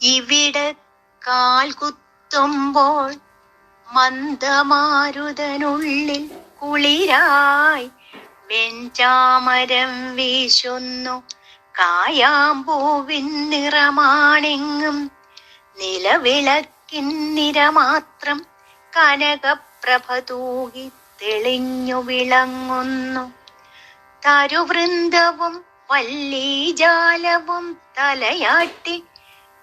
ഇവിടെ കാൽ കുത്തുമ്പോൾ മന്ദമാരുതനുള്ളിൽ കുളിരായി വെഞ്ചാമരം വീശുന്നു. കായാമ്പൂവിൻ നിറമാണെങ്ങും നിലവിളക്കിൻ നിരമാത്രം കനകപ്രഭ തൂകി തെളിഞ്ഞു വിളങ്ങുന്നു. തരുവൃന്ദവും വല്ലീജാലവും തലയാട്ടി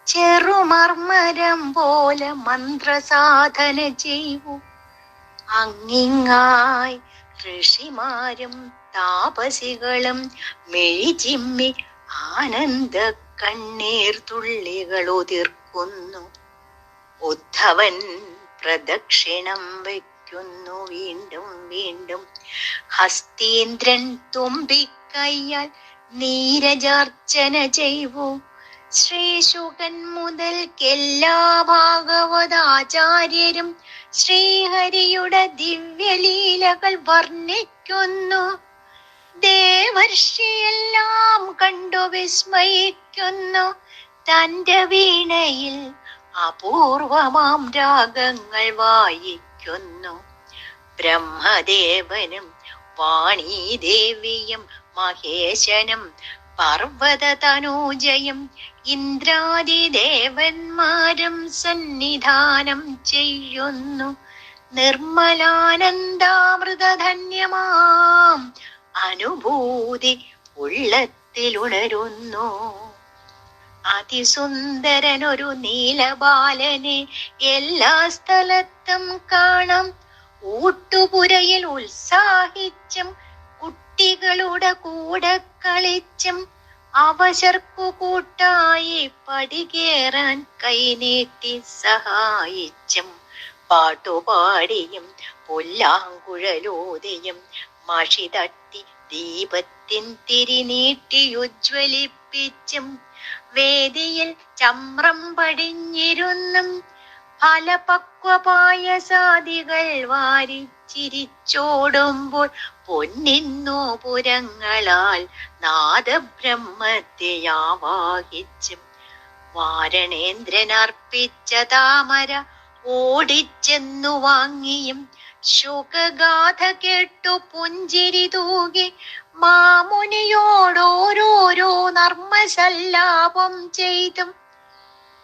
ചെറുമർമരം പോലെ മന്ത്രസാധന ചെയ്യൂ അങ്ങിങ്ങായി ഋഷിമാരും താപസികളും മെഴിചിമ്മി ആനന്ദ കണ്ണീർ തുള്ളികൾ ഉതിർക്കുന്നു. ഉദ്ധവൻ പ്രദക്ഷിണം വയ്ക്കുന്നു. വീണ്ടും വീണ്ടും ഹസ്തീന്ദ്രൻ തുമ്പിക്കയ്യാൽ നീരജാർച്ചന ചെയ്യൂ ശ്രീശുകൻ മുതൽക്കെല്ലാ ഭാഗവതാചാര്യരും ശ്രീഹരിയുടെ ദിവ്യലീലകൾ വർണിക്കുന്നു. ദേവർഷിയെല്ലാം കണ്ടു വിസ്മയിക്കുന്നു. തന്റെ വീണയിൽ അപൂർവമാം രാഗങ്ങൾ വായിക്കുന്നു. ബ്രഹ്മദേവനും വാണീദേവിയും മഹേശനും ഇന്ദ്രാദിദേവന്മാരം ഇന്ദ്രാദിദേവന്മാരും സന്നിധാനം ചെയ്യുന്നു. നിർമ്മലാനന്ദാമൃതധന്യമാം അനുഭൂതി ഉള്ളത്തിലുണരുന്നു. അതിസുന്ദരനൊരു നീലബാലനെ എല്ലാ സ്ഥലത്തും കാണാം. ഊട്ടുപുരയിൽ ഉത്സാഹിച്ചും കുട്ടികളുടെ കൂടെ കളിച്ചും അവശർക്കു കൂട്ടായി പടികേറാൻ കൈനീട്ടി സഹായിച്ചും പാട്ടുപാടിയും പുല്ലാങ്കുഴലൂതിയും മഷി തട്ടി ദീപത്തിൻ തിരിനീട്ടി ഉജ്ജ്വലിപ്പിച്ചും വേദിയിൽ ചമ്രം പടിഞ്ഞിരുന്നും ഫലപക്വപായസാദികൾ വാരി ചിരിച്ചോടുമ്പോൾ പൊന്നിന്നു പുരങ്ങളാൽ നാദബ്രഹ്മത്തെ ആവാഹിച്ചും വാരണേന്ദ്രൻ അർപ്പിച്ച താമര ഓടിച്ചെന്നു വാങ്ങിയും ശുഖഗാഥ കേട്ടു പുഞ്ചിരി തൂകി മാമുനിയോടോരോരോ നർമ്മസല്ലാപം ചെയ്തും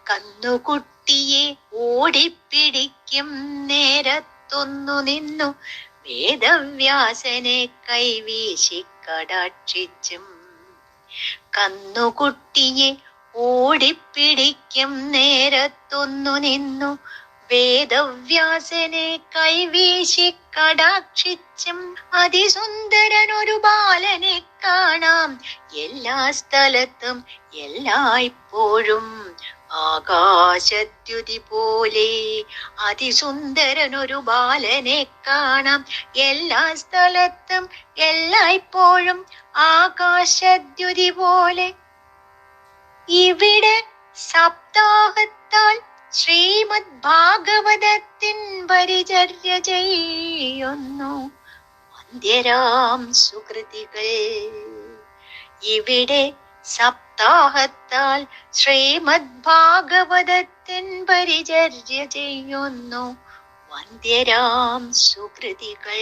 കന്നുകുട്ടിയെ ഓടിപ്പിടിക്കും നേരത്തൊന്നു നിന്നു. വേദവ്യാസനെ കൈവീശി കടാക്ഷിച്ചും. കന്നുകുട്ടിയെ ഓടിപ്പിടിക്കും നേരത്തൊന്നു നിന്നു. വേദവ്യാസനെ കൈവീശി കടാക്ഷിച്ചും. അതിസുന്ദരനൊരു ബാലനെ കാണാം. എല്ലാ സ്ഥലത്തും എല്ലായ്പ്പോഴും ആകാശദ്യുതി പോലെ അതിസുന്ദരനൊരു ബാലനെ കാണാം. എല്ലാ സ്ഥലത്തും എല്ലായ്പ്പോഴും ആകാശദ്യുതി പോലെ ഇവിടെ സപ്താഹത്താൽ ശ്രീമദ് ഭാഗവതത്തിൻ പരിചര്യ ചെയ്യുന്നു. വന്ധ്യരാം സുകൃതികൾ ഇവിടെ സപ്താഹത്താൽ ശ്രീമദ് ഭാഗവതത്തിൻ പരിചര്യ ചെയ്യുന്നു. വന്ദ്യരാം സുകൃതികൾ